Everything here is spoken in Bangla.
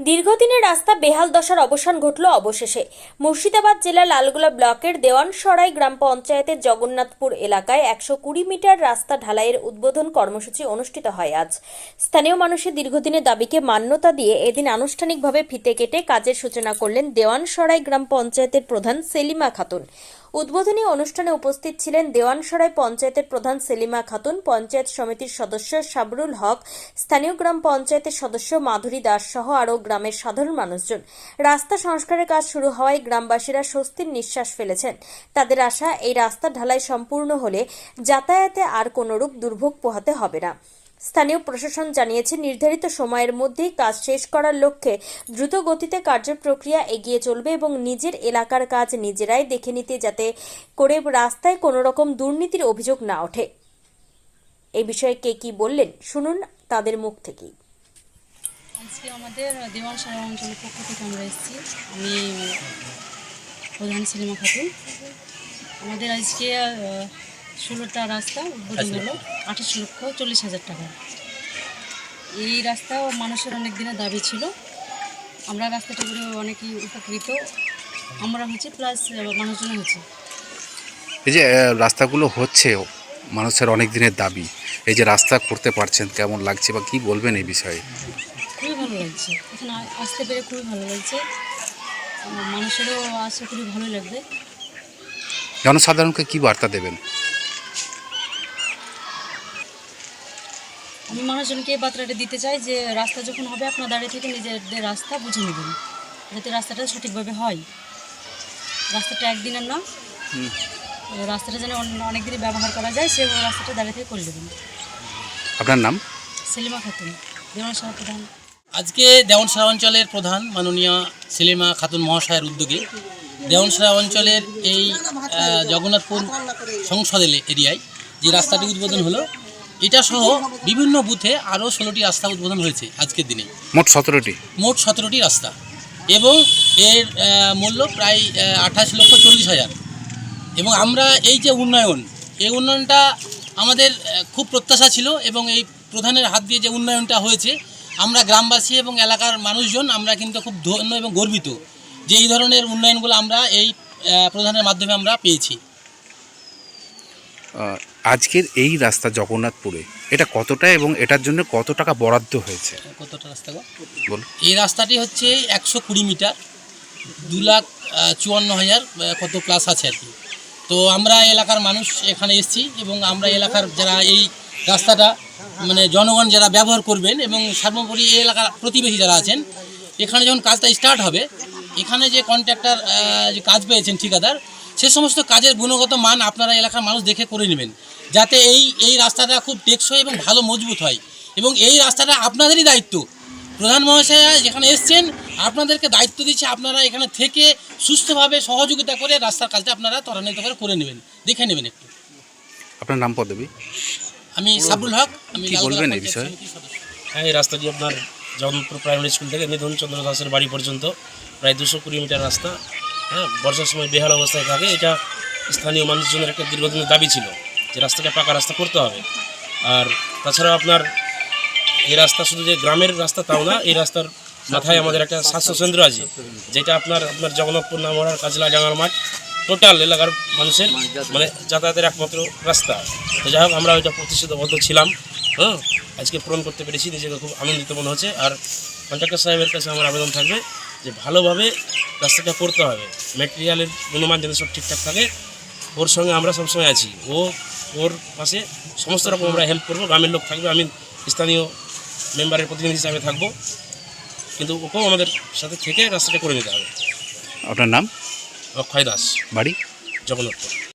দীর্ঘদিনের রাস্তা বেহাল দশার অবসান ঘটল অবশেষে। মুর্শিদাবাদ জেলার লালগোলা ব্লকের দেওয়ানসরাই গ্রাম পঞ্চায়েতের জগন্নাথপুর এলাকায় একশো কুড়ি মিটার রাস্তা ঢালাইয়ের উদ্বোধন কর্মসূচি অনুষ্ঠিত হয় আজ। স্থানীয় মানুষের দীর্ঘদিনের দাবিকে মান্যতা দিয়ে এদিন আনুষ্ঠানিকভাবে ফিতে কেটে কাজের সূচনা করলেন দেওয়ানসরাই গ্রাম পঞ্চায়েতের প্রধান সেলিমা খাতুন। উদ্বোধনী অনুষ্ঠানে উপস্থিত ছিলেন দেওয়ানসরাই পঞ্চায়েতের প্রধান সেলিমা খাতুন, পঞ্চায়েত সমিতির সদস্য সাবরুল হক, স্থানীয় গ্রাম পঞ্চায়েতের সদস্য মাধুরী দাস সহ আরও গ্রামের সাধারণ মানুষজন। রাস্তা সংস্কারের কাজ শুরু হওয়ায় গ্রামবাসীরা স্বস্তির নিঃশ্বাস ফেলেছেন। তাদের আশা, এই রাস্তা ঢালাই সম্পূর্ণ হলে যাতায়াতে আর কোনোরূপ দুর্ভোগ পোহাতে হবে না। স্থানীয় প্রশাসন জানিয়েছে, নির্ধারিত সময়ের মধ্যেই কাজ শেষ করার লক্ষ্যে দ্রুত গতিতে কার্যপ্রক্রিয়া এগিয়ে চলবে এবং নিজের এলাকার কাজ নিজেরাই দেখে নিতে যাতে করে রাস্তায় কোনো রকম দুর্নীতির অভিযোগ না ওঠে। এই বিষয়ে কে কি বললেন, শুনুন তাদের মুখ থেকেই। আজকে আমাদের দেওয়ান সারা অঞ্চলের পক্ষ থেকে আমরা এসেছি। আমি প্রধান সিনেমা খাতুন। আমাদের আজকে ষোলোটা রাস্তা উদ্বোধন হলো আঠাশ লক্ষ চল্লিশ হাজার টাকা। এই রাস্তাও মানুষের অনেক দিনের দাবি ছিল। আমরা রাস্তাটা করে অনেকই উপকৃত। আমরা হচ্ছে প্লাস মানুষজন হচ্ছে এই যে রাস্তাগুলো হচ্ছে মানুষের অনেক দিনের দাবি। এই যে রাস্তা করতে পারছেন কেমন লাগছে বা কি বলবেন এই বিষয়ে? খুবই ভালো লাগছে। এখানে আসতে পেরে খুবই ভালো লাগছে। মানুষেরও আশা করি ভালো লাগবে। জনসাধারণকে কি বার্তা দেবেন? আমি মানুষজনকে এই বার্তাটা দিতে চাই যে রাস্তা যখন হবে আপনার দাঁড়িয়ে থেকে নিজেদের রাস্তা বুঝে নেবেন যাতে রাস্তাটা সঠিকভাবে হয়। রাস্তাটা একদিনের না। তো রাস্তাটা যেন অনেক দিনই ব্যবহার করা যায় সে রাস্তাটা দাঁড়িয়ে থেকে করে দেবেন। আপনার নাম? সেলিমা খাতুন দেওয়ান সাহা প্রধান। আজকে দেওয়ানসারা অঞ্চলের প্রধান মাননীয় সেলিমা খাতুন মহাশয়ের উদ্যোগে দেওয়ানসারা অঞ্চলের এই জগন্নাথপুর সংসদ এরিয়ায় যে রাস্তাটি উদ্বোধন হলো এটা সহ বিভিন্ন বুথে আরও ষোলোটি রাস্তা উদ্বোধন হয়েছে আজকের দিনে। মোট সতেরোটি। মোট সতেরোটি রাস্তা এবং এর মূল্য প্রায় আঠাশ লক্ষ চল্লিশ হাজার। এবং আমরা এই যে উন্নয়ন এই উন্নয়নটা আমাদের খুব প্রত্যাশা ছিল এবং এই প্রধানের হাত দিয়ে যে উন্নয়নটা হয়েছে আমরা গ্রামবাসী এবং এলাকার মানুষজন আমরা কিন্তু খুব ধন্য এবং গর্বিত যে এই ধরনের উন্নয়নগুলো আমরা এই প্রধানের মাধ্যমে আমরা পেয়েছি। আজকের এই রাস্তা জগন্নাথপুরে এটা কতটা এবং এটার জন্য কত টাকা বরাদ্দ হয়েছে? কতটা রাস্তা গো? বলুন। এই রাস্তাটি হচ্ছে একশো কুড়ি মিটার দু লাখ চুয়ান্ন হাজার কত প্লাস আছে আর কি। তো আমরা এলাকার মানুষ এখানে এসেছি এবং আমরা এলাকার যারা এই রাস্তাটা মানে জনগণ যারা ব্যবহার করবেন এবং সর্বোপরি এই এলাকার প্রতিবেশী যারা আছেন এখানে যখন কাজটা স্টার্ট হবে এখানে যে কন্ট্রাক্টর যে কাজ পেয়েছেন ঠিকাদার সে সমস্ত কাজের গুণগত মান আপনারা এলাকার মানুষ দেখে করে নেবেন যাতে এই এই রাস্তাটা খুব টেকসই এবং ভালো মজবুত হয়। এবং এই রাস্তাটা আপনাদেরই দায়িত্ব। প্রধান মহাশয়া যেখানে এসছেন আপনাদেরকে দায়িত্ব দিচ্ছে আপনারা এখানে থেকে সুস্থভাবে সহযোগিতা করে রাস্তার কাজটা আপনারা ত্বরান্বিত করে করে নেবেন। দেখে নেবেন একটু। আপনার নাম পদবী? আমি সাবরুল হক আমি বলবেন এই বিষয়ে? হ্যাঁ এই রাস্তাটি আপনার জগন্নাথপুর প্রাইমারি স্কুল থেকে নিধন চন্দ্র দাসের বাড়ি পর্যন্ত প্রায় দুশো কুড়ি মিটার রাস্তা হ্যাঁ বর্ষার সময় বেহাল অবস্থায় থাকে, এটা স্থানীয় মানুষজনের একটা দীর্ঘদিনের দাবি ছিল যে রাস্তাটা পাকা রাস্তা করতে হবে। আর তাছাড়াও আপনার এই রাস্তা শুধু যে গ্রামের রাস্তা তাও না, এই রাস্তার মাথায় আমাদের একটা স্বাস্থ্যকেন্দ্র আছে, যেটা আপনার আপনার জগন্নাথপুর নামহার কাজলা ডাঙ্গার মাঠ টোটাল এলাকার মানুষের মানে যাতায়াতের একমাত্র রাস্তা। তো যাই হোক, আমরা ওইটা প্রতিশ্রুতবদ্ধ ছিলাম হ্যাঁ আজকে পূরণ করতে পেরেছি, নিজেকে খুব আনন্দিত মনে হচ্ছে। আর কন্ট্রাক্টর সাহেবের কাছে আমার আবেদন থাকবে যে ভালোভাবে রাস্তাটা করতে হবে। ম্যাটেরিয়ালের গুণমান যাতে সব ঠিকঠাক থাকে ওর সঙ্গে আমরা সবসময় আছি। ও ওর পাশে সমস্ত রকম আমরা হেল্প করব গ্রামের লোক থাকবে আমি স্থানীয় মেম্বারের প্রতিনিধি হিসাবে থাকব। কিন্তু ওকেও আমাদের সাথে থেকে রাস্তাটা করে নিতে হবে। আপনার নাম? অক্ষয় দাস। বাড়ি? জগন্নাথপুর।